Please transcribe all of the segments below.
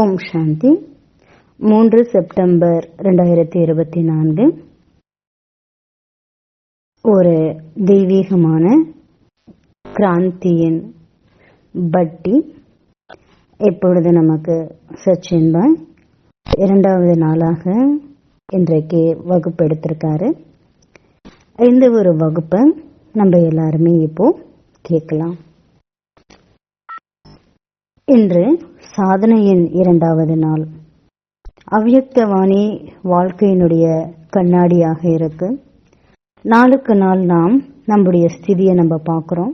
ஓம் சாந்தி. மூன்று செப்டம்பர் ரெண்டாயிரத்தி இருபத்தி நான்கு. ஒரு தெய்வீகமான கிராந்தியின் பட்டி. இப்பொழுது நமக்கு சச்சின்பாய் இரண்டாவது நாளாக இன்றைக்கு வகுப்பு எடுத்திருக்காரு இந்த ஒரு வகுப்பை நம்ம எல்லாருமே இப்போ கேட்கலாம். இன்று சாதனையின் இரண்டாவது நாள். அவ்யக்தவாணி வாழ்க்கையினுடைய கண்ணாடியாக இருக்கு. நாளுக்கு நாள் நாம் நம்முடைய ஸ்திதியை நம்ம பார்க்குறோம்.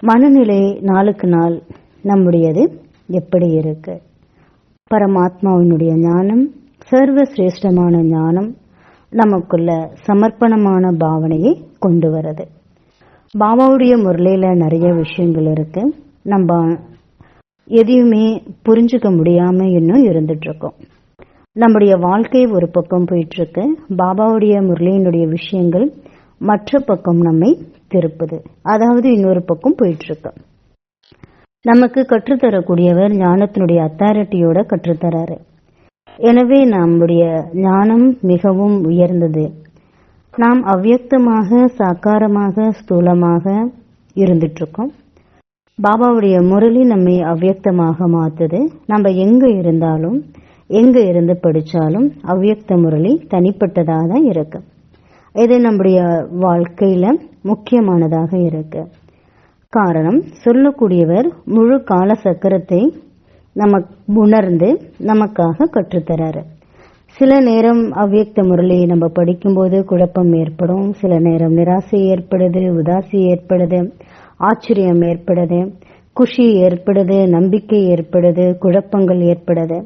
மனநிலை நாளுக்கு நாள் நம்முடையது எப்படி இருக்கு? பரமாத்மாவினுடைய ஞானம் சர்வ சிரேஷ்டமான ஞானம் நமக்குள்ள சமர்ப்பணமான பாவனையை கொண்டு வருது. பாபாவுடைய முறையில் நிறைய விஷயங்கள் இருக்கு. நம்ம எதையுமே புரிஞ்சுக்க முடியாம இன்னும் இருந்துட்டு இருக்கோம் நம்முடைய வாழ்க்கை ஒரு பக்கம் போயிட்டு இருக்கு பாபாவுடைய முரளியினுடைய விஷயங்கள் மற்ற பக்கம் நம்மை திருப்புது. அதாவது இன்னொரு பக்கம் போயிட்டு இருக்கு நமக்கு கற்றுத்தரக்கூடியவர் ஞானத்தினுடைய அத்தாரிட்டியோட கற்றுத்தராரு. எனவே நம்முடைய ஞானம் மிகவும் உயர்ந்தது. நாம் அவ்வியக்தமாக சாக்காரமாக ஸ்தூலமாக இருந்துட்டு இருக்கோம் பாபாவுடைய முரளி நம்மை அவ்வியக்தமாக மாத்துது. நம்ம எங்க இருந்தாலும் எங்க இருந்து படிச்சாலும் அவ்வியக்த முரளி தனிப்பட்டதாக தான் இருக்கு. இது நம்முடைய வாழ்க்கையில முக்கியமானதாக இருக்கு. காரணம் சொல்லக்கூடியவர் முழு கால சக்கரத்தை நமக்கு உணர்ந்து நமக்காக கற்றுத்தராரு. சில நேரம் அவ்வியக்த முரளியை நம்ம படிக்கும்போது குழப்பம் ஏற்படும். சில நேரம் நிராசை ஏற்படுது உதாசி ஏற்படுது. ஆச்சரியம் ஏற்படுது குஷி ஏற்படுது நம்பிக்கை ஏற்படுது குழப்பங்கள் ஏற்படுது.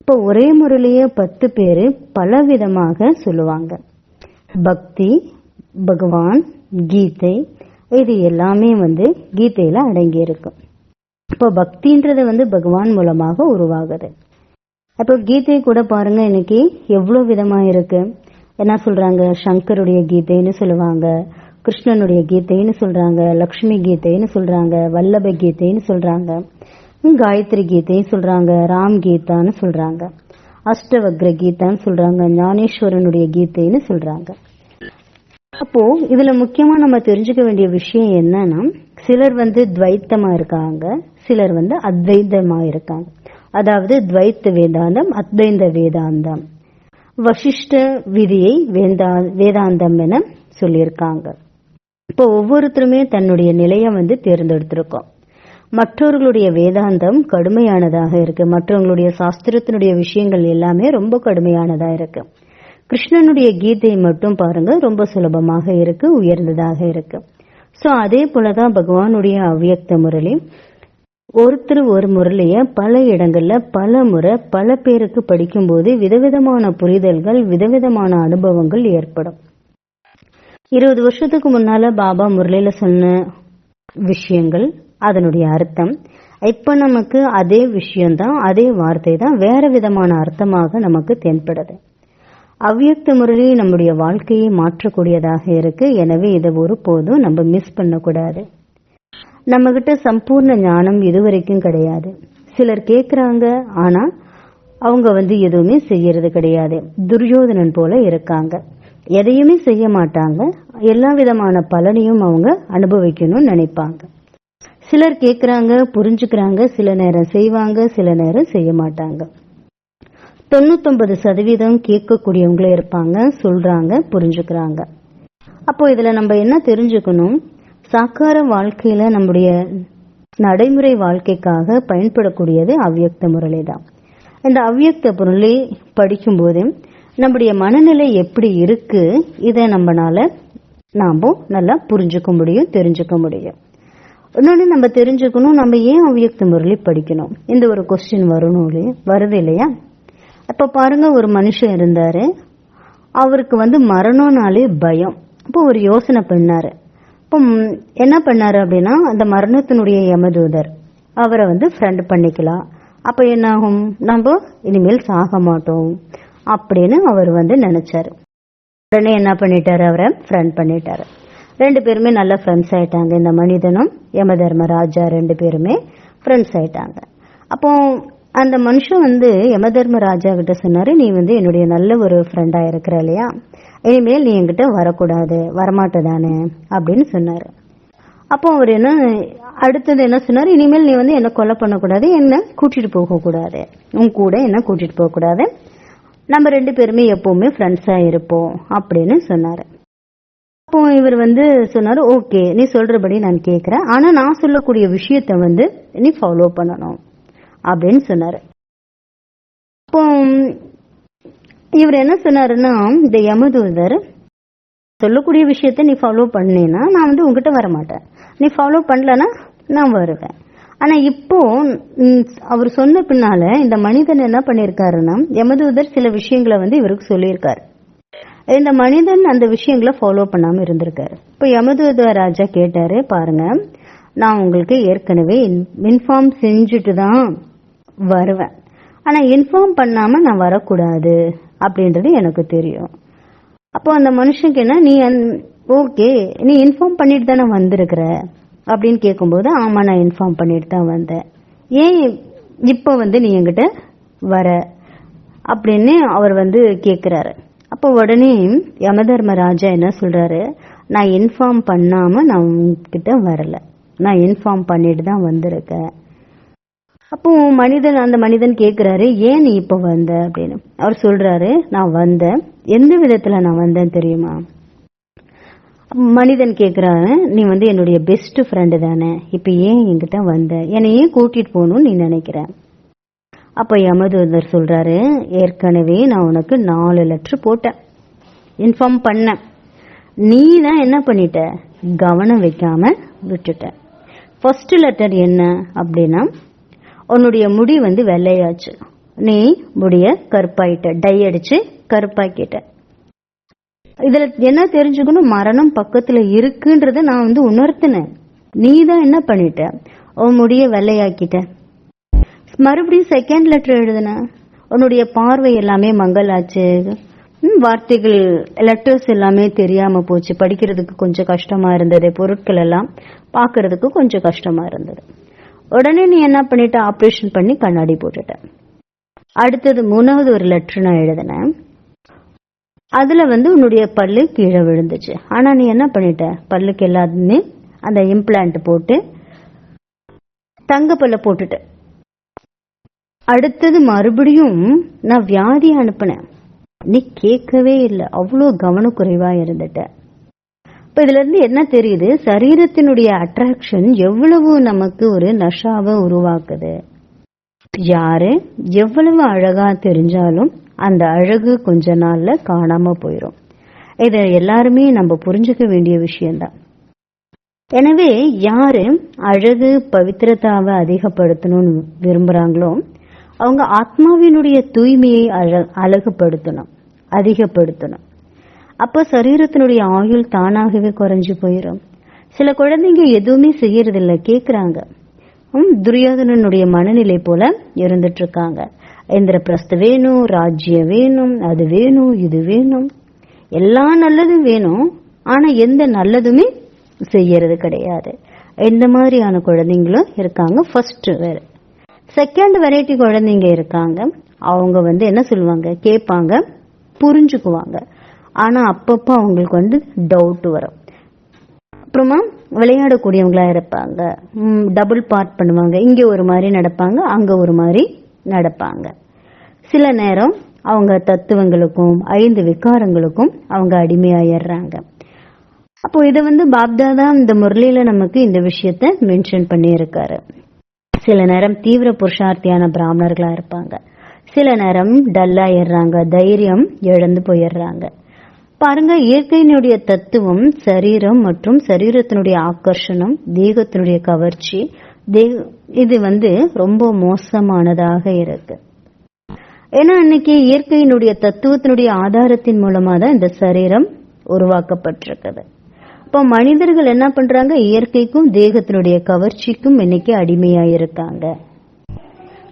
இப்போ ஒரே முறையிலேயே பத்து பேரு பல விதமாக சொல்லுவாங்க. பக்தி பகவான் கீதை இது எல்லாமே வந்து கீதையில அடங்கி இருக்கும் இப்போ பக்தின்றது வந்து பகவான் மூலமாக உருவாகுது. அப்போ கீதை கூட பாருங்க இன்னைக்கு எவ்வளவு விதமா இருக்கு. என்ன சொல்றாங்க? சங்கருடைய கீதைன்னு சொல்லுவாங்க. கிருஷ்ணனுடைய கீதைன்னு சொல்றாங்க லக்ஷ்மி கீதைன்னு சொல்றாங்க வல்லப கீதைன்னு சொல்றாங்க காயத்ரி கீதைன்னு சொல்றாங்க ராம் கீதான்னு சொல்றாங்க அஷ்டவக்ர கீதான்னு சொல்றாங்க ஞானேஸ்வரனுடைய கீதைன்னு சொல்றாங்க. அப்போ இதுல முக்கியமா நம்ம தெரிஞ்சுக்க வேண்டிய விஷயம் என்னன்னா சிலர் வந்து துவைத்தமா இருக்காங்க சிலர் வந்து அத்வைதமா இருக்காங்க. அதாவது துவைத்த வேதாந்தம் அத்வைந்த வேதாந்தம். வசிஷ்ட விதியை வேதா வேதாந்தம் என சொல்லியிருக்காங்க. இப்போ ஒவ்வொருத்தருமே தன்னுடைய நிலையை வந்து தேர்ந்தெடுத்திருக்கோம். மற்றவர்களுடைய வேதாந்தம் கடுமையானதாக இருக்கு. மற்றவங்களுடைய சாஸ்திரத்தினுடைய விஷயங்கள் எல்லாமே ரொம்ப கடுமையானதா இருக்கு. கிருஷ்ணனுடைய கீதை மட்டும் பாருங்க ரொம்ப சுலபமாக இருக்கு உயர்ந்ததாக இருக்கு. சோ அதே போலதான் பகவானுடைய அவ்வியக்த முரளி. ஒருத்தர் ஒரு முரளிய பல இடங்கள்ல பல முறை பல பேருக்கு படிக்கும்போது விதவிதமான புரிதல்கள் விதவிதமான அனுபவங்கள் ஏற்படும். இருபது வருஷத்துக்கு முன்னால பாபா முரளியில சொன்ன விஷயங்கள் அதனுடைய அர்த்தம். இப்ப நமக்கு அதே விஷயம்தான் அதே வார்த்தை தான் வேற விதமான அர்த்தமாக நமக்கு தென்படுது. அவ்வியக்த முரளி நம்முடைய வாழ்க்கையை மாற்றக்கூடியதாக இருக்கு. எனவே இதை ஒரு போதும் நம்ம மிஸ் பண்ணக்கூடாது. நம்ம கிட்ட சம்பூர்ண ஞானம் இதுவரைக்கும் கிடையாது. சிலர் கேக்குறாங்க ஆனா அவங்க வந்து எதுவுமே செய்யறது கிடையாது. துரியோதனன் போல இருக்காங்க. எதையுமே செய்ய மாட்டாங்க. எல்லா விதமான பலனையும் அவங்க அனுபவிக்கணும்னு நினைப்பாங்க. சிலர் கேக்குறாங்க புரிஞ்சுக்கிறாங்க சில நேரம் செய்வாங்க சில நேரம் செய்ய மாட்டாங்க. தொண்ணூத்தொன்பது சதவீதம் கேட்கக்கூடியவங்களே இருப்பாங்க சொல்றாங்க புரிஞ்சுக்கிறாங்க. அப்போ இதுல நம்ம என்ன தெரிஞ்சுக்கணும்? சாக்கார வாழ்க்கையில நம்முடைய நடைமுறை வாழ்க்கைக்காக பயன்படக்கூடியது அவ்வியக்த முரளி தான். இந்த அவ்வியக்த முரளி படிக்கும்போது நம்முடைய மனநிலை எப்படி இருக்கு இதை நம்மனால நாம நல்லா புரிஞ்சுக்க முடியும் தெரிஞ்சுக்க முடியும். இன்னொன்னு நம்ம தெரிஞ்சுக்கணும் நம்ம ஏன் அவ்வியக்த முரளி படிக்கணும்? இந்த ஒரு கொஸ்டின் வரணும் இல்லையா? வருது இல்லையா? அப்ப பாருங்க ஒரு மனுஷன் இருந்தாரு அவருக்கு வந்து மரணம்னாலே பயம். அப்போ ஒரு யோசனை பண்ணாரு. இப்போ என்ன பண்ணாரு அப்படின்னா அந்த மரணத்தினுடைய யமதூதர் அவரை வந்து ஃப்ரெண்ட் பண்ணிக்கலாம். அப்ப என்ன ஆகும் நம்ம இனிமேல் சாக மாட்டோம். அப்படின்னு அவர் வந்து நினைச்சாரு. உடனே என்ன பண்ணிட்டாரு அவரை? ஃப்ரெண்ட் பண்ணிட்டாரு. ரெண்டு பேருமே நல்ல ஃப்ரெண்ட்ஸ் ஆயிட்டாங்க இந்த மனிதனும் யம தர்மராஜா ரெண்டு பேருமே ஃப்ரெண்ட்ஸ் ஆயிட்டாங்க. அப்போ அந்த மனுஷன் வந்து யம ராஜா கிட்ட சொன்னாரு நீ வந்து என்னுடைய நல்ல ஒரு ஃப்ரெண்டா இருக்கிற இல்லையா? இனிமேல் நீ என்கிட்ட வரக்கூடாது வரமாட்டதானே? அப்படின்னு சொன்னாரு. அப்போ அவர் என்ன அடுத்தது என்ன சொன்னாரு இனிமேல் நீ வந்து என்ன கொலை பண்ணக்கூடாது என்ன கூட்டிட்டு போக கூடாது உன் கூட என்ன கூட்டிட்டு போக கூடாது நம்ம ரெண்டு பேருமே எப்பவுமே ஃப்ரெண்ட்ஸா இருப்போம் அப்படின்னு சொன்னாரு. அப்போ இவர் வந்து சொன்னாரு ஓகே நீ சொல்றபடி நான் கேட்குறேன் ஆனா நான் சொல்லக்கூடிய விஷயத்த வந்து நீ ஃபாலோ பண்ணணும். அப்படின்னு சொன்னாரு. அப்போ இவர் என்ன சொன்னாருன்னா இந்த யமதூதர் சொல்லக்கூடிய விஷயத்த நீ ஃபாலோ பண்ணேன்னா நான் வந்து உங்ககிட்ட வர மாட்டேன் நீ ஃபாலோ பண்ணலன்னா நான் வருவேன். ஆனா இப்போ அவர் சொன்ன பின்னால இந்த மனிதன் என்ன பண்ணிருக்காருன்னா யமதூதர் சில விஷயங்களை வந்து இவருக்கு சொல்லியிருக்காரு. இந்த மனிதன் அந்த விஷயங்களை ஃபாலோ பண்ணாம இருந்திருக்காரு. இப்போ யமதூத ராஜா கேட்டாரு பாருங்க நான் உங்களுக்கு ஏற்கனவே இன்ஃபார்ம் செஞ்சுட்டு தான் வருவேன். ஆனா இன்ஃபார்ம் பண்ணாம நான் வரக்கூடாது அப்படின்றது எனக்கு தெரியும். அப்போ அந்த மனுஷனுக்கு என்ன நீ ஓகே நீ இன்ஃபார்ம் பண்ணிட்டு தானே வந்திருக்கிற. அப்படின்னு கேட்கும்போது ஆமாம் நான் இன்ஃபார்ம் பண்ணிட்டு தான் வந்தேன். ஏன் இப்போ வந்து நீ என்கிட்ட வர? அப்படின்னு அவர் வந்து கேட்குறாரு அப்போ உடனே யமதர்ம ராஜா என்ன சொல்கிறாரு நான் இன்ஃபார்ம் பண்ணாமல் நான் உங்ககிட்ட வரல. நான் இன்ஃபார்ம் பண்ணிட்டு தான் வந்திருக்கேன். அப்போ மனிதன் அந்த மனிதன் கேட்குறாரு ஏன் நீ இப்போ வந்த? அப்படின்னு. அவர் சொல்கிறாரு நான் வந்தேன். எந்த விதத்தில் நான் வந்தேன் தெரியுமா? மனிதன் கேக்குறாரு நீ வந்து என்னுடைய பெஸ்ட் ஃப்ரெண்டு தானே. இப்ப ஏன் என்கிட்ட வந்த? என்னை ஏன் கூட்டிட்டு போகணும்னு நீ நினைக்கிற? அப்ப யமதூதர் சொல்றாரு ஏற்கனவே நான் உனக்கு நாலு லெட்டர் போட்டேன். இன்ஃபார்ம் பண்ணேன் நீ தான் என்ன பண்ணிட்ட? கவனம் வைக்காம விட்டுட்ட. ஃபர்ஸ்ட் லெட்டர் என்ன அப்படின்னா உன்னுடைய முடி வந்து வெள்ளையாச்சு. நீ முடிய கருப்பாயிட்ட டை அடிச்சு கருப்பாக்கிட்ட. இதுல என்ன தெரிஞ்சுக்கணும்? மரணம் பக்கத்துல இருக்குன்றத நான் வந்து உணர்த்தினேன். நீ தான் என்ன பண்ணிட்ட? உன் முடிய வெள்ளையாக்கிட்ட. மறுபடியும் செகண்ட் லெட்டர் எழுதுன. உன்னுடைய பார்வை எல்லாமே மங்கலாச்சு ம், வார்த்தைகள் லெட்டர்ஸ் எல்லாமே தெரியாம போச்சு. படிக்கிறதுக்கு கொஞ்சம் கஷ்டமா இருந்தது. பொருட்கள் எல்லாம் பாக்குறதுக்கு கொஞ்சம் கஷ்டமா இருந்தது. உடனே நீ என்ன பண்ணிட்ட? ஆபரேஷன் பண்ணி கண்ணாடி போட்டுட்ட. அடுத்தது மூணாவது ஒரு லெட்டர் நான் எழுதினேன். அதுல வந்து உன்னுடைய பல்லு கீழே விழுந்துச்சு. ஆனா நீ என்ன பண்ணிட்ட? பல்லுக்கு எல்லாத்துமே அந்த இம்ப்ளான்ட் போட்டு தங்க பல்ல போட்டுட்ட. அடுத்தது மறுபடியும் நான் வியாதி அனுப்பினேன். நீ கேட்கவே இல்லை. அவ்வளோ கவனக்குறைவா இருந்துட்ட. இப்ப இதுல இருந்து என்ன தெரியுது? சரீரத்தினுடைய அட்ராக்ஷன் எவ்வளவு நமக்கு ஒரு நஷாவை உருவாக்குது? யாரு? எவ்வளவு அழகா தெரிஞ்சாலும் அந்த அழகு கொஞ்ச நாள்ல காணாம போயிடும் இத எல்லாருமே நம்ம புரிஞ்சுக்க வேண்டிய விஷயம்தான். எனவே யாரு அழகு பவித்திரத்தாவை அதிகப்படுத்தணும்னு விரும்புறாங்களோ அவங்க ஆத்மாவினுடைய தூய்மையை அழ- அழகுபடுத்தணும் அதிகப்படுத்தணும். அப்ப சரீரத்தினுடைய ஆயுள் தானாகவே குறைஞ்சு போயிடும் சில குழந்தைங்க எதுவுமே செய்யறதில்ல கேக்குறாங்க. துரியோதனனுடைய மனநிலை போல இருந்துட்டு இருக்காங்க. இந்திரபிரஸ்து வேணும் ராஜ்யம் வேணும் அது வேணும் இது வேணும். எல்லா நல்லதும் வேணும் ஆனா எந்த நல்லதுமே செய்யறது கிடையாது. இந்த மாதிரியான குழந்தைங்களும் இருக்காங்க ஃபர்ஸ்ட் வேற. செகண்ட் வெரைட்டி குழந்தைங்க இருக்காங்க அவங்க வந்து என்ன சொல்லுவாங்க கேட்பாங்க புரிஞ்சுக்குவாங்க. ஆனா அப்பப்போ அவங்களுக்கு வந்து டவுட் வரும். அப்புறமா விளையாடக்கூடியவங்களா இருப்பாங்க. டபுள் பார்ட் பண்ணுவாங்க. இங்க ஒரு மாதிரி நடப்பாங்க அங்க ஒரு மாதிரி நடப்பாங்க. சில நேரம் அவங்க தத்துவங்களுக்கும் ஐந்து விகாரங்களுக்கும் அவங்க அடிமையாயிடுறாங்க. அப்போ இதை வந்து பாப்தாதா இந்த முரளியில நமக்கு இந்த விஷயத்த மென்ஷன் பண்ணியிருக்காரு. சில நேரம் தீவிர புருஷார்த்தியான பிராமணர்களா இருப்பாங்க. சில நேரம் டல்லாயிடுறாங்க தைரியம் இழந்து போயிடுறாங்க. பாருங்க இயற்கையினுடைய தத்துவம் சரீரம் மற்றும் சரீரத்தினுடைய ஆக்கர்ஷணம் தேகத்தினுடைய கவர்ச்சி இது வந்து ரொம்ப மோசமானதாக இருக்கு. ஏன்னா இன்னைக்கு இயற்கையினுடைய தத்துவத்தினுடைய ஆதாரத்தின் மூலமா தான் இந்த சரீரம் உருவாக்கப்பட்டிருக்குது. இப்போ மனிதர்கள் என்ன பண்றாங்க? இயற்கைக்கும் தேகத்தினுடைய கவர்ச்சிக்கும் இன்னைக்கு அடிமையாயிருக்காங்க.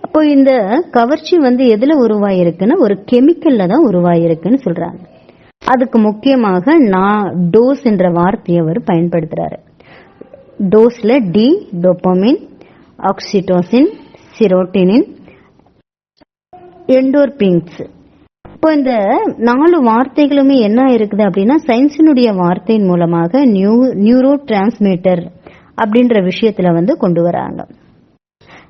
அப்போ இந்த கவர்ச்சி வந்து எதுல உருவாயிருக்குன்னா ஒரு கெமிக்கல்ல தான் உருவாயிருக்குன்னு சொல்றாங்க. அதுக்கு முக்கியமாக நான் டோஸ் என்ற வார்த்தையை அவர் பயன்படுத்துறாரு. டோஸில் டி டோப்பமின் ஆக்சிடோசின் சிரோட்டினின் எண்டோர்பிங்ஸ் இப்போ இந்த நாலு வார்த்தைகளுமே என்ன இருக்குது அப்படின்னா சயின்ஸினுடைய வார்த்தையின் மூலமாக நியூ நியூரோ டிரான்ஸ்மிட்டர் அப்படின்ற விஷயத்துல வந்து கொண்டு வராங்க.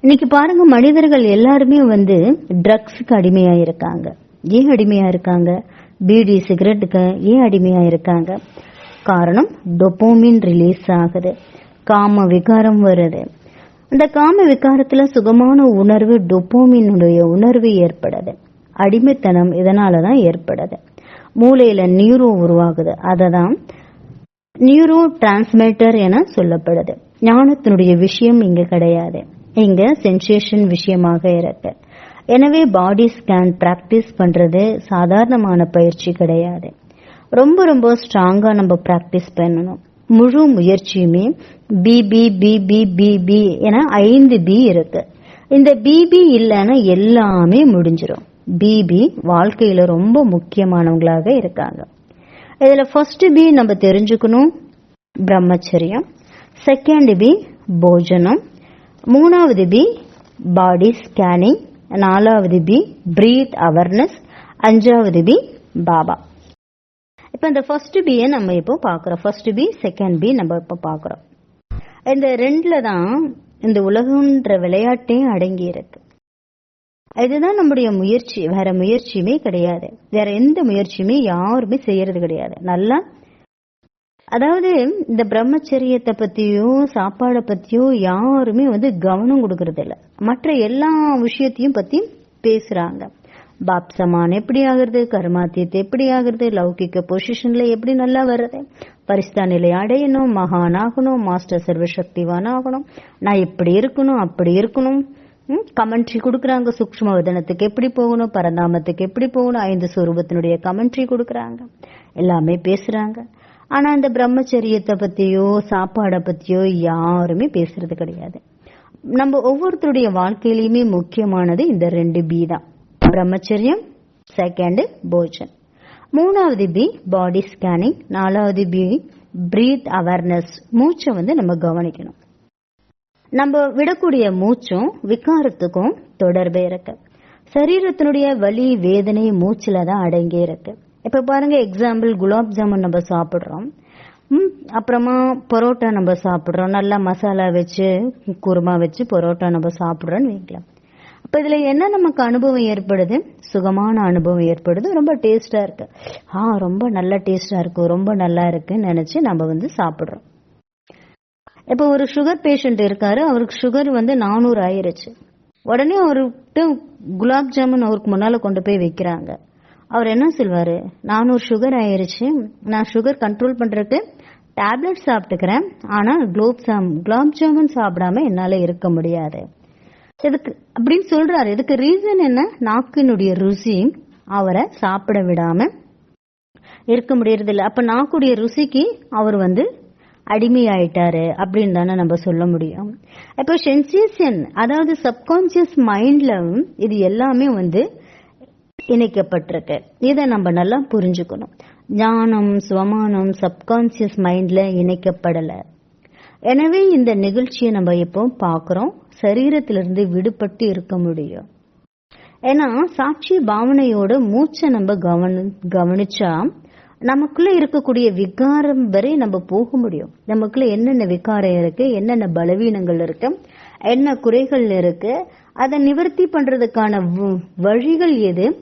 இன்னைக்கு பாருங்க மனிதர்கள் எல்லாருமே வந்து ட்ரக்ஸுக்கு அடிமையா இருக்காங்க ஏன் அடிமையா இருக்காங்க பீடி சிகரெட்டுக்கு ஏன் அடிமையா இருக்காங்க காரணம் டொப்போமின் ரிலீஸ் ஆகுது. காம விகாரம் வருது. அந்த காம விகாரத்துல சுகமான உணர்வு டொப்போமினுடைய உணர்வு ஏற்படுது. அடிமைத்தனம் இதனாலதான் ஏற்படுது. மூளையில நியூரோ உருவாகுது. அததான் நியூரோ டிரான்ஸ்மிட்டர் என சொல்லப்படுது. ஞானத்தினுடைய விஷயம் இங்க கிடையாது. இங்க சென்சேஷன் விஷயமாக இருக்கு. எனவே பாடி ஸ்கேன் பிராக்டிஸ் பண்றது சாதாரணமான பயிற்சி கிடையாது. ரொம்ப ரொம்ப ஸ்ட்ராங்கா நம்ம பிராக்டிஸ் பண்ணணும். முழு முயற்சியுமே பிபி பிபி பிபி என ஐந்து பி இருக்கு. இந்த பிபி இல்லைன்னா எல்லாமே முடிஞ்சிடும் பிபி வாழ்க்கையில ரொம்ப முக்கியமானவங்களாக இருக்காங்க. இதுல ஃபர்ஸ்ட் பி நம்ம தெரிஞ்சுக்கணும் பிரம்மச்சரியம். செகண்ட் பி போஜனம். மூணாவது பி பாடி ஸ்கேனிங் நாலாவது பி பிரீத் அவேர்னஸ் அஞ்சாவது பி பாபா. இப்ப இந்த ஃபர்ஸ்ட் பியை நம்ம இப்போ பாக்குறோம் ஃபர்ஸ்ட் பி செகண்ட் பி நம்ம இப்போ பாக்குறோம் இந்த ரெண்டுல தான் இந்த உலகம்ன்ற விளையாட்டே அடங்கி இருக்கு. இதுதான் நம்முடைய முயற்சி. வேற முயற்சியுமே கிடையாது. வேற எந்த முயற்சியுமே யாருமே செய்யறது கிடையாது. நல்லா? அதாவது இந்த பிரம்மச்சரியத்தை பத்தியும் சாப்பாடை பத்தியும் யாருமே வந்து கவனம் கொடுக்கறது இல்லை மற்ற எல்லா விஷயத்தையும் பத்தி பேசுறாங்க. பாப் சமான் எப்படி ஆகுறது? கர்மாத்தியத்தை எப்படி ஆகுறது? லௌகிக்க பொசிஷன்ல எப்படி நல்லா வர்றது? பரிஸ்தா நிலை அடையணும் மகான் ஆகணும் மாஸ்டர் சர்வசக்திவான் ஆகணும் நான் இப்படி இருக்கணும் அப்படி இருக்கணும். கமெண்ட்ரி கொடுக்குறாங்க. சூக்ஷ்ம வதனத்துக்கு எப்படி போகணும்? பரந்தாமத்துக்கு எப்படி போகணும்? ஐந்து சுரூபத்தினுடைய கமெண்ட்ரி கொடுக்குறாங்க. எல்லாமே பேசுறாங்க. ஆனா இந்த பிரம்மச்சரியத்தை பத்தியோ சாப்பாடை பத்தியோ யாருமே பேசுறது கிடையாது. நம்ம ஒவ்வொருத்தருடைய வாழ்க்கையிலயுமே முக்கியமானது இந்த ரெண்டு பி தான். பிரம்மச்சரியம் செகண்ட் போஜன் மூணாவது பி பாடி ஸ்கேனிங் நாலாவது பி பிரீத் அவேர்னஸ் மூச்சை வந்து நம்ம கவனிக்கணும். நம்ம விடக்கூடிய மூச்சும் விகாரத்துக்கும் தொடர்பே இருக்கு. சரீரத்தினுடைய வலி வேதனை மூச்சுல தான் அடங்கி இருக்கு. இப்ப பாருங்க எக்ஸாம்பிள் குலாப் ஜாமுன் நம்ம சாப்பிடுறோம். அப்புறமா பரோட்டா நம்ம சாப்பிடுறோம். நல்லா மசாலா வச்சு குருமா வச்சு பரோட்டா நம்ம சாப்பிடுறோம்னு வைக்கலாம் இப்போ இதுல என்ன நமக்கு அனுபவம் ஏற்படுது? சுகமான அனுபவம் ஏற்படுது. ரொம்ப டேஸ்டா இருக்கு. ஆ ரொம்ப நல்ல டேஸ்டா இருக்கு. ரொம்ப நல்லா இருக்குன்னு நினைச்சு நம்ம வந்து சாப்பிடுறோம். இப்ப ஒரு சுகர் பேஷண்ட் இருக்காரு. அவருக்கு சுகர் வந்து நானூறு ஆயிருச்சு. உடனே அவர்கிட்ட குலாப் ஜாமுன் அவருக்கு முன்னால கொண்டு போய் வைக்கிறாங்க. அவர் என்ன சொல்வாரு? நானூறு சுகர் ஆயிருச்சு. நான் சுகர் கண்ட்ரோல் பண்றதுக்கு டேப்லெட் சாப்பிட்டுக்கிறேன். ஆனா குலோப் ஜாம் குலாப் ஜாமுன் சாப்பிடாம என்னால இருக்க முடியாது. எதுக்கு அப்படின்னு சொல்றாரு. இதுக்கு ரீசன் என்ன? நாக்கினுடைய ருசி அவரை சாப்பிட விடாம இருக்க முடியறது இல்ல அப்ப நாக்குடைய ருசிக்கு அவர் வந்து அடிமையாயிட்டாரு அப்படின்னு தானே நம்ம சொல்ல முடியும். இப்போ சென்சேஷன் அதாவது சப்கான்சியஸ் மைண்ட்ல இது எல்லாமே வந்து இணைக்கப்பட்டிருக்கு. இதை நம்ம நல்லா புரிஞ்சுக்கணும். ஞானம் சுவமானம் சப்கான்சியஸ் மைண்ட்ல இணைக்கப்படல. எனவே இந்த நிகழ்ச்சியை நம்ம இப்போ பார்க்குறோம். சரீரத்திலிருந்து விடுபட்டு இருக்க முடியும். ஏன்னா சாட்சி பாவனையோட மூச்சை நம்ம கவனி கவனிச்சா நமக்குள்ள இருக்கக்கூடிய விகாரம் வரை நம்ம போக முடியும். நமக்குள்ள என்னென்ன விகாரம் இருக்கு என்னென்ன பலவீனங்கள் இருக்கு என்ன குறைகள் இருக்கு அதை நிவர்த்தி பண்றதுக்கான வழிகள் எது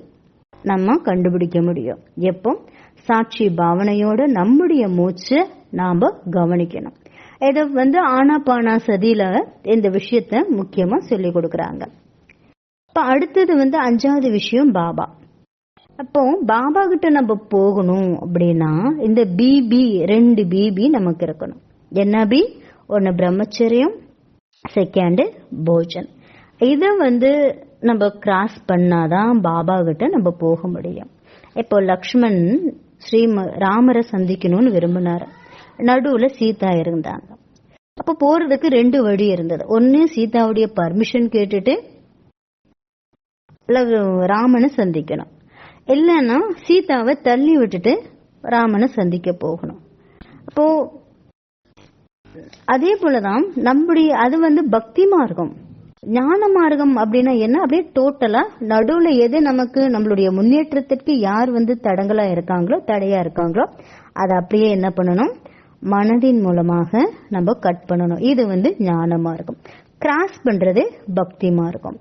நம்ம கண்டுபிடிக்க முடியும். எப்போ? சாட்சி பாவனையோட நம்முடைய மூச்சை நாம கவனிக்கணும். இதை வந்து ஆனாபானா சதியில இந்த விஷயத்த முக்கியமா சொல்லி கொடுக்கறாங்க. இப்ப அடுத்தது வந்து அஞ்சாவது விஷயம் பாபா. அப்போ பாபா கிட்ட நம்ம போகணும் அப்படின்னா இந்த பிபி ரெண்டு பிபி நமக்கு இருக்கணும். என்ன பி ஒன்னு பிரம்மச்சரியம் செகண்ட் போஜன். இத வந்து நம்ம கிராஸ் பண்ணாதான் பாபா கிட்ட நம்ம போக முடியும். இப்போ லக்ஷ்மண் ஸ்ரீ ராமரை சந்திக்கணும்னு விரும்பினாரு. நடுவுல சீதா இருந்தாங்க. அப்ப போறதுக்கு ரெண்டு வழி இருந்தது. ஒன்னு சீதாவுடைய பர்மிஷன் கேட்டுட்டு ராமனை சந்திக்கணும். இல்லைன்னா சீதாவை தள்ளி விட்டுட்டு ராமனை சந்திக்க போகணும். அப்போ அதே போலதான் நம்முடைய அது வந்து பக்தி மார்க்கம். ஞான மார்க்கம் அப்படின்னா என்ன? அப்படியே டோட்டலா நடுவுல எது நமக்கு நம்மளுடைய முன்னேற்றத்திற்கு யார் வந்து தடங்களா இருக்காங்களோ தடையா இருக்காங்களோ அதை அப்படியே என்ன பண்ணணும்? மனதின் மூலமாக நம்ம கட் பண்ணணும். இது வந்து ஞானமா இருக்கும். கிராஸ் பண்றது பக்திமா இருக்கும்.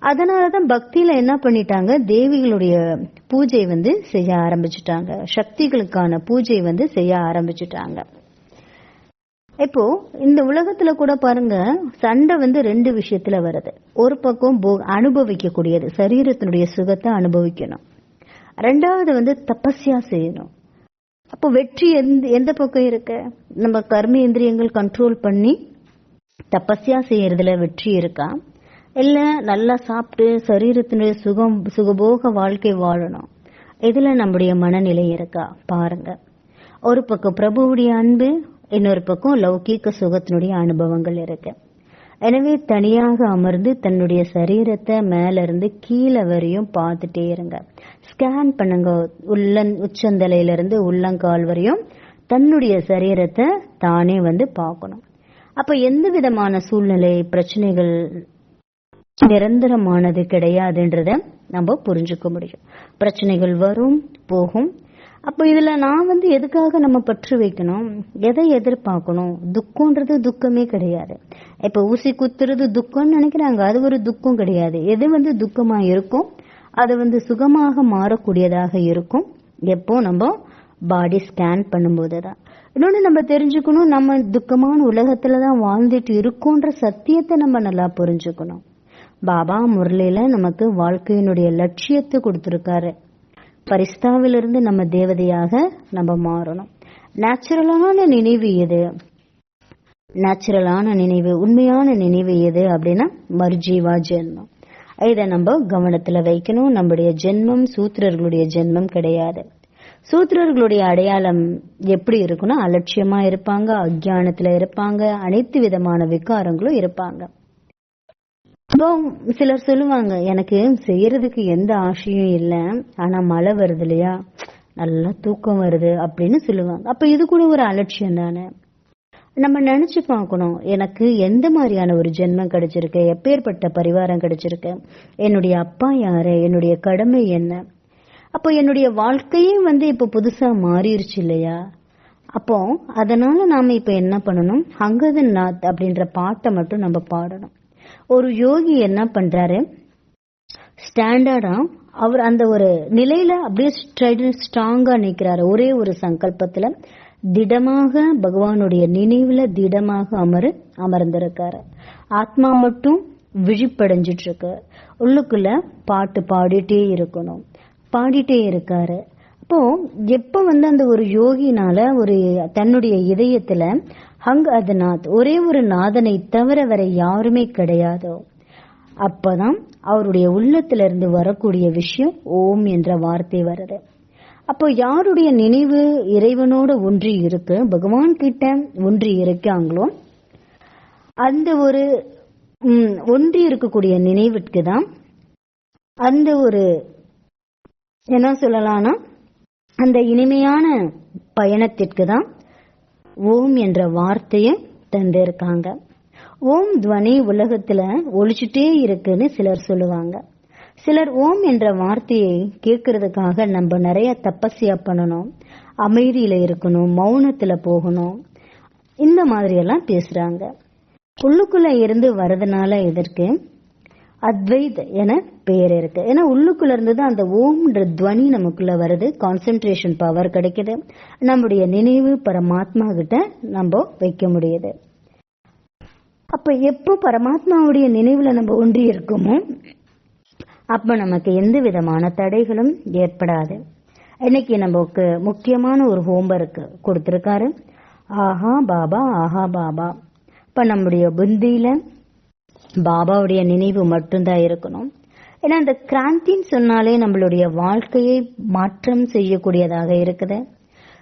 அதனாலதான் பக்தியில என்ன பண்ணிட்டாங்க? தேவிகளுடைய பூஜை வந்து செய்ய ஆரம்பிச்சுட்டாங்க. சக்திகளுக்கான பூஜை வந்து செய்ய ஆரம்பிச்சுட்டாங்க. இப்போ இந்த உலகத்துல கூட பாருங்க சண்டை வந்து ரெண்டு விஷயத்துல வருது. ஒரு பக்கம் போ- அனுபவிக்கக்கூடியது சரீரத்தினுடைய சுகத்தை அனுபவிக்கணும். ரெண்டாவது வந்து தபஸ்யா செய்யணும். அப்போ வெற்றி எந்த எந்த பக்கம் இருக்கு? நம்ம கர்ம இந்திரியங்கள் கண்ட்ரோல் பண்ணி தபஸ்யா செய்யறதுல வெற்றி இருக்கா? இல்ல நல்லா சாப்பிட்டு சரீரத்தினுடைய சுகம் சுகபோக வாழ்க்கை வாழணும். இதுல நம்முடைய மனநிலை இருக்கா? பாருங்க. ஒரு பக்கம் பிரபுவுடைய அன்பு இன்னொரு பக்கம் லௌகீக சுகத்தினுடைய அனுபவங்கள் இருக்கு. எனவே தனியாக அமர்ந்து தன்னுடைய சரீரத்தை மேலேருந்து கீழே வரையும் பார்த்துட்டே இருங்க. ஸ்கேன் பண்ணுங்க. உள்ளன் உச்சந்தலையிலிருந்து உள்ளங்கால் வரையும் தன்னுடைய சரீரத்தை தானே வந்து பார்க்கணும். அப்ப எந்த விதமான சூழ்நிலை பிரச்சனைகள் நிரந்தரமானது கிடையாதுன்றத நம்ம புரிஞ்சுக்க முடியும். பிரச்சனைகள் வரும் போகும் அப்ப இதுல நான் வந்து எதுக்காக நம்ம பற்று வைக்கணும்? எதை எதிர்பார்க்கணும்? துக்கம்ன்றது துக்கமே கிடையாது. இப்ப ஊசி குத்துறது துக்கம்னு நினைக்கிறாங்க. அது ஒரு துக்கம் கிடையாது. எது வந்து துக்கமா இருக்கும்? அது வந்து சுகமாக மாறக்கூடியதாக இருக்கும். எப்போ? நம்ம பாடி ஸ்கேன் பண்ணும்போது தான் இன்னொன்று நம்ம தெரிஞ்சுக்கணும் நம்ம துக்கமான உலகத்துல தான் வாழ்ந்துட்டு இருக்கோன்ற சத்தியத்தை நம்ம நல்லா புரிஞ்சுக்கணும். பாபா முரளியில நமக்கு வாழ்க்கையினுடைய லட்சியத்தை கொடுத்திருக்காரு. பரிஸ்தாவிலிருந்து நம்ம தேவதையாக நம்ம மாறணும். நேச்சுரலான நினைவு எது? நேச்சுரலான நினைவு உண்மையான நினைவு எது அப்படின்னா மர்ஜீவா ஜென்மம். இதை நம்ம கவனத்துல வைக்கணும். நம்முடைய ஜென்மம் சூத்திரர்களுடைய ஜென்மம் கிடையாது. சூத்திரர்களுடைய அடையாளம் எப்படி இருக்குன்னா அலட்சியமா இருப்பாங்க அஜ்ஞானத்துல இருப்பாங்க அனைத்து விதமான விகாரங்களும் இருப்பாங்க. சிலர் சொல்லுவாங்க எனக்கு செய்யறதுக்கு எந்த ஆசையும் இல்லை ஆனா மழை வருது இல்லையா? நல்லா தூக்கம் வருது அப்படின்னு சொல்லுவாங்க. அப்ப இது கூட ஒரு அலட்சியம் தானே. நம்ம நினைச்சு பார்க்கணும் எனக்கு எந்த மாதிரியான ஒரு ஜென்மம் கிடைச்சிருக்கு எப்பேற்பட்ட பரிவாரம் கிடைச்சிருக்கு என்னுடைய அப்பா யாரு என்னுடைய கடமை என்ன? அப்போ என்னுடைய வாழ்க்கையே வந்து இப்போ புதுசா மாறிடுச்சு இல்லையா? அப்போ அதனால நாம இப்ப என்ன பண்ணணும்? ஹங்கதன் நாத் அப்படின்ற பாட்டை மட்டும் நம்ம பாடணும். ஒரு யோகி என்ன பண்றாரு? ஸ்டாண்டர்டா அவர் அந்த ஒரு நிலையில அப்படியே ஸ்ட்ராங்கா நிக்கிறாரு. ஒரே ஒரு சங்கல்பத்துல திடமாக பகவானுடைய நினைவுல திடமாக அமரு அமர்ந்திருக்காரு. ஆத்மா மட்டும் விழிப்படைஞ்சிட்டு இருக்கு உள்ளுக்குள்ள பாட்டு பாடிட்டே இருக்கணும். பாடிட்டே இருக்காரு. அப்போ எப்ப வந்து அந்த ஒரு யோகினால ஒரு தன்னுடைய இதயத்துல ஹங் அதுநாத் ஒரே ஒரு நாதனை தவிர வர யாருமே கிடையாதோ. அப்பதான் அவருடைய உள்ளத்திலிருந்து வரக்கூடிய விஷயம் ஓம் என்ற வார்த்தை வருது. அப்போ யாருடைய நினைவு இறைவனோட ஒன்றி இருக்கு? பகவான் கிட்ட ஒன்றி இருக்காங்களோ? அந்த ஒரு ஒன்றி இருக்கக்கூடிய நினைவிற்கு தான் அந்த ஒரு என்ன சொல்லலாம்னா அந்த இனிமையான பயணத்திற்கு தான் ஓம் என்ற வார்த்தையை தந்திருக்காங்க. ஓம் துவனி உலகத்துல ஒழிச்சுட்டே இருக்குன்னு சிலர் சொல்லுவாங்க. சிலர் ஓம் என்ற வார்த்தையை கேட்கறதுக்காக நம்ம நிறைய தப்பஸ்யா பண்ணணும் அமைதியில இருக்கணும் மௌனத்துல போகணும். இந்த மாதிரி எல்லாம் பேசுறாங்க. உள்ளுக்குள்ள இருந்து வர்றதுனால இதற்கு அத்வைத் என பெயர் இருக்கு. ஏன்னா உள்ளுக்குள்ள இருந்தது தான் அந்த ஓம்ன்ற துவனி நமக்குள்ள வருது. கான்சென்ட்ரேஷன் பவர் கிடைக்குது. நம்முடைய நினைவு பரமாத்மா கிட்ட நம்ம வைக்க முடியுது. அப்ப எப்போ பரமாத்மாவுடைய நினைவுல நம்ம ஒன்றி இருக்கோமோ அப்ப நமக்கு எந்த விதமான தடைகளும் ஏற்படாது. இன்னைக்கு நமக்கு முக்கியமான ஒரு ஹோம்ஒர்க் கொடுத்திருக்காரு. ஆஹா பாபா ஆஹா பாபா. இப்ப நம்முடைய புத்தியில பாபாவுடைய நினைவு மட்டும்தான் இருக்கணும். ஏன்னா அந்த கிராந்தின்னு சொன்னாலே நம்மளுடைய வாழ்க்கையை மாற்றம் செய்யக்கூடியதாக இருக்குது.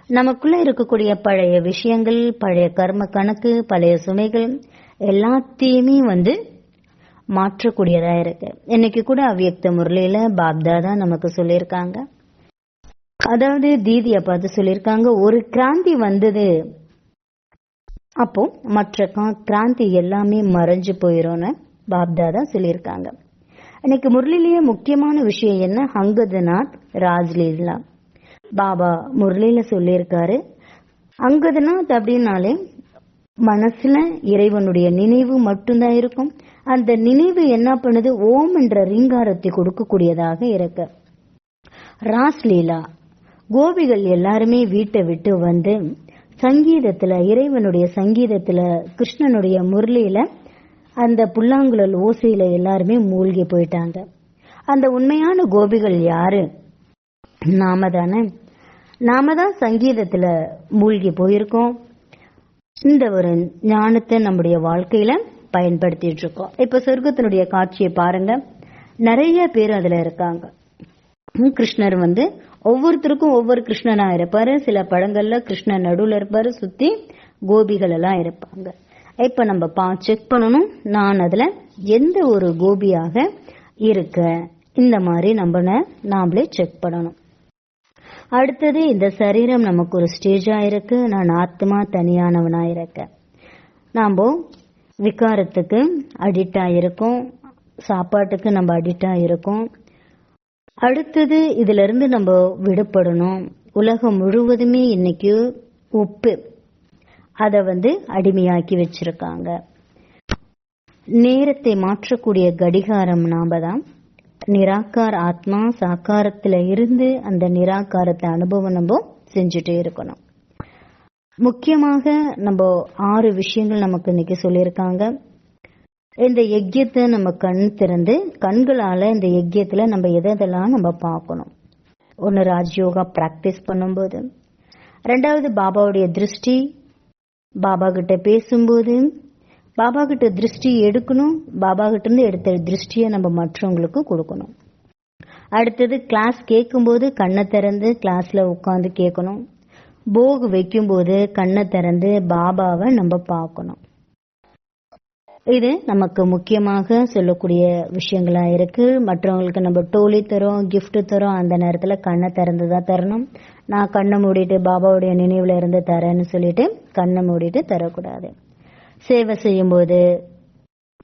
நமக்குள்ள இருக்கக்கூடிய பழைய விஷயங்கள் பழைய கர்ம கணக்கு பழைய சுமைகள் எல்லாத்தையுமே வந்து மாற்றக்கூடியதா இருக்கு. இன்னைக்கு கூட அவ்வியக்த முரளியில பாப்தாதா நமக்கு சொல்லியிருக்காங்க. அதாவது தீதிய பார்த்து சொல்லியிருக்காங்க ஒரு கிராந்தி வந்தது அப்போ மற்ற கா- கிராந்தி எல்லாமே மறைஞ்சு போயிரும்னு பாப்தாதா சொல்லியிருக்காங்க. இன்னைக்கு முரளிலேயே முக்கியமான விஷயம் என்ன? அங்கதநாத் ராஜ்லீலா. பாபா முரளியில சொல்லியிருக்காரு அங்கதநாத் அப்படின்னாலே மனசுல இறைவனுடைய நினைவு மட்டும்தான் இருக்கும். அந்த நினைவு என்ன பண்ணுது? ஓம் என்ற ரீங்காரத்தை கொடுக்கக்கூடியதாக இருக்க. ராஸ்லீலா கோபிகள் எல்லாருமே வீட்டை விட்டு வந்து சங்கீதத்துல இறைவனுடைய சங்கீதத்துல கிருஷ்ணனுடைய முரளியில அந்த புல்லாங்குழல் ஓசையில எல்லாருமே மூழ்கி போயிட்டாங்க. அந்த உண்மையான கோபிகள் யாரு? நாம தானே. நாம தான் சங்கீதத்துல மூழ்கி போயிருக்கோம். இந்த ஒரு ஞானத்தை நம்முடைய வாழ்க்கையில பயன்படுத்திட்டு இருக்கோம். இப்ப சொர்க்கத்தினுடைய காட்சியை பாருங்க. நிறைய பேர் அதுல இருக்காங்க. கிருஷ்ணர் வந்து ஒவ்வொருத்தருக்கும் ஒவ்வொரு கிருஷ்ணனா இருப்பாரு. சில படங்கள்ல கிருஷ்ணன் நடுவுல இருப்பாரு. சுத்தி கோபிகள் எல்லாம் இருப்பாங்க. இப்ப நம்ம பா செக் பண்ணணும். நான் அதுல எந்த ஒரு கோபியாக இருக்க இந்த மாதிரி நம்ம நாமளே செக் பண்ணணும். அடுத்தது இந்த சரீரம் நமக்கு ஒரு ஸ்டேஜா இருக்கு. நான் ஆத்மா தனியானவனா இருக்கேன் நாம விகாரத்துக்கு அடிக்ட் ஆயிருக்கோம் சாப்பாட்டுக்கு நம்ம அடிக்ட் இருக்கோம். அடுத்தது இதுல இருந்து நம்ம விடுபடணும் உலகம் முழுவதுமே இன்னைக்கு உப்பு. அத வந்து அடிமையாக்கி வச்சிருக்காங்க. நேரத்தை மாற்றக்கூடிய கடிகாரம் நாம தான். நிராகார் ஆத்மா சாக்காரத்துல இருந்து அந்த நிராகாரத்தை அனுபவம் நம்ம செஞ்சுட்டே இருக்கணும். முக்கியமாக நம்ம ஆறு விஷயங்கள் நமக்கு இன்னைக்கு சொல்லியிருக்காங்க. இந்த யஜ்யத்தை நம்ம கண் திறந்து கண்களால இந்த யஜ்யத்துல நம்ம எதெல்லாம் நம்ம பார்க்கணும்? ஒன்னு ராஜ்யோகா பிராக்டிஸ் பண்ணும்போது ரெண்டாவது பாபாவுடைய திருஷ்டி பாபா கிட்ட பேசும்போது பாபா கிட்ட திருஷ்டி எடுக்கணும் பாபா கிட்ட இருந்து எடுத்த திருஷ்டியை நம்ம மற்றவங்களுக்கு கொடுக்கணும். அடுத்தது கிளாஸ் கேட்கும்போது கண்ணை திறந்து கிளாஸ்ல உட்காந்து கேட்கணும். போக் வைக்கும்போது கண்ணை திறந்து பாபாவை நம்ம பார்க்கணும். இது நமக்கு முக்கியமாக சொல்லக்கூடிய விஷயங்களா இருக்கு. மற்றவங்களுக்கு நம்ம டோலி தரோம் கிஃப்ட் தரோம் அந்த நேரத்துல கண்ணை திறந்து தான் தரணும். நான் கண்ணை மூடிட்டு பாபாவுடைய நினைவுல இருந்து தரேன்னு சொல்லிட்டு கண்ணை மூடிட்டு தரக்கூடாது. சேவை செய்யும்போது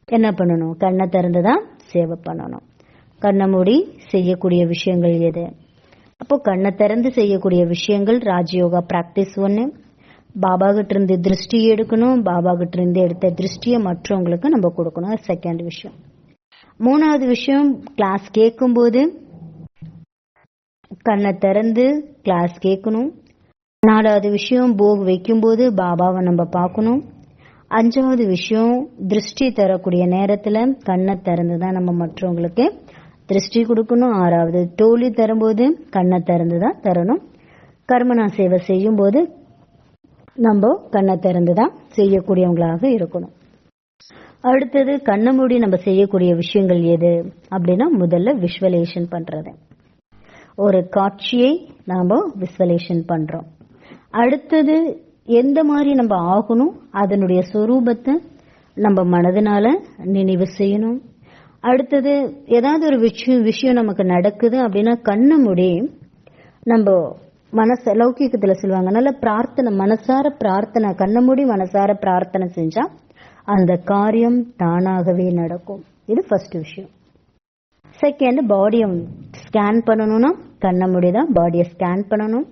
என்ன பண்ணணும்? கண்ணை திறந்து தான் சேவை பண்ணணும். கண்ணை மூடி செய்யக்கூடிய விஷயங்கள் எது? அப்போ கண்ணை திறந்து செய்யக்கூடிய விஷயங்கள் ராஜயோகா பிராக்டிஸ் ஒன்று பாபா கிட்ட இருந்து திருஷ்டி எடுக்கணும் பாபா கிட்ட இருந்து எடுத்த திருஷ்டியை மற்றவங்களுக்கு நம்ம கொடுக்கணும். செகண்ட் விஷயம். மூணாவது விஷயம் கிளாஸ் கேட்கும்போது கண்ணை திறந்து கிளாஸ் கேட்கணும். நாலாவது விஷயம் போக் வைக்கும்போது பாபாவை நம்ம பார்க்கணும். அஞ்சாவது விஷயம் திருஷ்டி தரக்கூடிய நேரத்துல கண்ணை திறந்து தான் நம்ம மற்றவங்களுக்கு திருஷ்டி கொடுக்கணும். ஆறாவது தோழி தரும்போது கண்ணை திறந்து தான் தரணும். கர்மனா சேவை செய்யும் போது நம்ம கண்ணை திறந்து தான் செய்யக்கூடியவங்களாக இருக்கணும். அடுத்தது கண்ணை மூடி நம்ம செய்யக்கூடிய விஷயங்கள் எது? அப்படின்னா முதல்ல விஷுவலேஷன் பண்றது. ஒரு காட்சியை நாம விஸ்வலேஷன் பண்றோம். அடுத்தது எந்த மாதிரி நம்ம ஆகணும்? அதனுடைய சொரூபத்தை நம்ம மனதினால நினைவு செய்யணும். அடுத்தது ஏதாவது ஒரு விஷயம் விஷயம் நமக்கு நடக்குது அப்படின்னா கண்ணை மூடி நம்ம மனச லௌகிக்கத்துல சொல்லுவாங்க. நல்ல பிரார்த்தனை மனசார பிரார்த்தனை கண்ண மூடி மனசார பிரார்த்தனை செஞ்சா அந்த காரியம் தானாகவே நடக்கும். இது ஃபர்ஸ்ட் விஷயம். செகண்ட் பாடியை ஸ்கேன் பண்ணணும்னா கண்ணை மூடி தான் பாடியை ஸ்கேன் பண்ணணும்.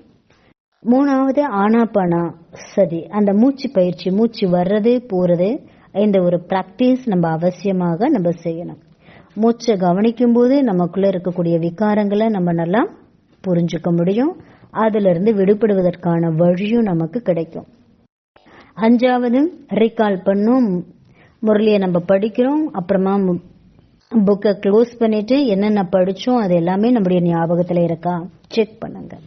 மூணாவது ஆனாபானா சரி அந்த மூச்சு பயிற்சி மூச்சு வர்றது போறது இந்த ஒரு பிராக்டிஸ் நம்ம அவசியமாக நம்ம செய்யணும். மூச்சை கவனிக்கும் போது நமக்குள்ள இருக்கக்கூடிய விகாரங்களை நம்ம நல்லா புரிஞ்சுக்க முடியும். அதிலிருந்து விடுபடுவதற்கான வழியும் நமக்கு கிடைக்கும். அஞ்சாவது ரீகால் பண்ணும். முரளியை நம்ம படிக்கிறோம். அப்புறமா புக்கை க்ளோஸ் பண்ணிட்டு என்னென்ன படிச்சோம் அது எல்லாமே நம்முடைய ஞாபகத்துல இருக்கா? செக் பண்ணுங்க.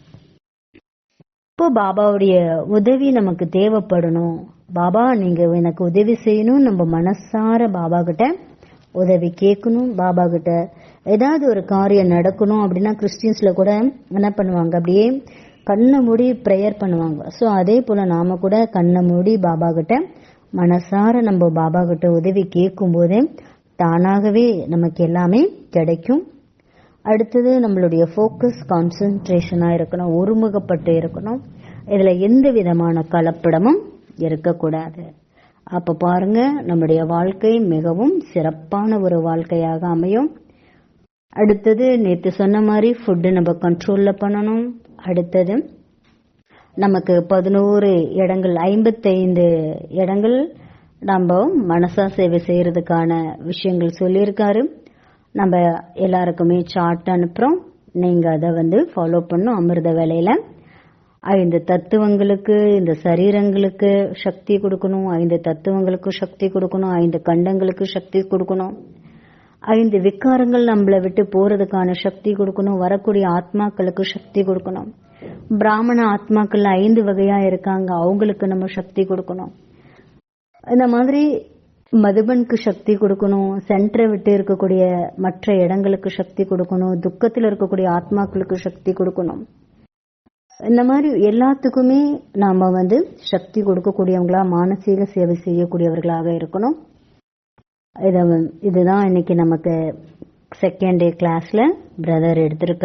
இப்போ பாபாவுடைய உதவி நமக்கு தேவைப்படணும். பாபா நீங்க எனக்கு உதவி செய்யணும். நம்ம மனசார பாபா கிட்ட உதவி கேட்கணும். பாபா கிட்ட ஏதாவது ஒரு காரியம் நடக்கணும் அப்படின்னா கிறிஸ்டின்ஸில் கூட என்ன பண்ணுவாங்க? அப்படியே கண்ணை மூடி ப்ரேயர் பண்ணுவாங்க. ஸோ அதே போல் நாம் கூட கண்ணை மூடி பாபா கிட்ட மனசார நம்ம பாபா கிட்ட உதவி கேட்கும்போது தானாகவே நமக்கு எல்லாமே கிடைக்கும். அடுத்தது நம்மளுடைய ஃபோக்கஸ் கான்சன்ட்ரேஷனாக இருக்கணும் ஒருமுகப்பட்டு இருக்கணும். இதில் எந்த விதமான கலப்படமும் இருக்கக்கூடாது. அப்போ பாருங்க நம்முடைய வாழ்க்கை மிகவும் சிறப்பான ஒரு வாழ்க்கையாக அமையும். அடுத்தது நேத்து சொன்ன மாதிரி ஃபுட்டு நம்ம கண்ட்ரோல்ல பண்ணணும். அடுத்தது நமக்கு பதினோரு இடங்கள் ஐம்பத்தைந்து இடங்கள் நம்ம மனசா சேவை செய்யறதுக்கான விஷயங்கள் சொல்லியிருக்காரு. நம்ம எல்லாருக்குமே சார்ட் அனுப்புறோம். நீங்க அதை வந்து ஃபாலோ பண்ணும் அமிர்த வேலையில. ஐந்து தத்துவங்களுக்கு இந்த சரீரங்களுக்கு சக்தி கொடுக்கணும். ஐந்து தத்துவங்களுக்கு சக்தி கொடுக்கணும். ஐந்து கண்டங்களுக்கு சக்தி கொடுக்கணும். ஐந்து விக்காரங்கள் நம்மளை விட்டு போறதுக்கான சக்தி கொடுக்கணும். வரக்கூடிய ஆத்மாக்களுக்கு சக்தி கொடுக்கணும். பிராமண ஆத்மாக்கள் ஐந்து வகையா இருக்காங்க. அவங்களுக்கு நம்ம சக்தி கொடுக்கணும். இந்த மாதிரி மதுபனுக்கு சக்தி கொடுக்கணும். சென்டரை விட்டு இருக்கக்கூடிய மற்ற இடங்களுக்கு சக்தி கொடுக்கணும். துக்கத்தில் இருக்கக்கூடிய ஆத்மாக்களுக்கு சக்தி கொடுக்கணும். இந்த மாதிரி எல்லாத்துக்குமே நாம வந்து சக்தி கொடுக்கக்கூடியவங்களா மானசீக சேவை செய்யக்கூடியவர்களாக இருக்கணும். இத இதுதான் இன்னைக்கு நமக்கு செகண்ட் டே கிளாஸ்ல பிரதர் எடுத்திருக்க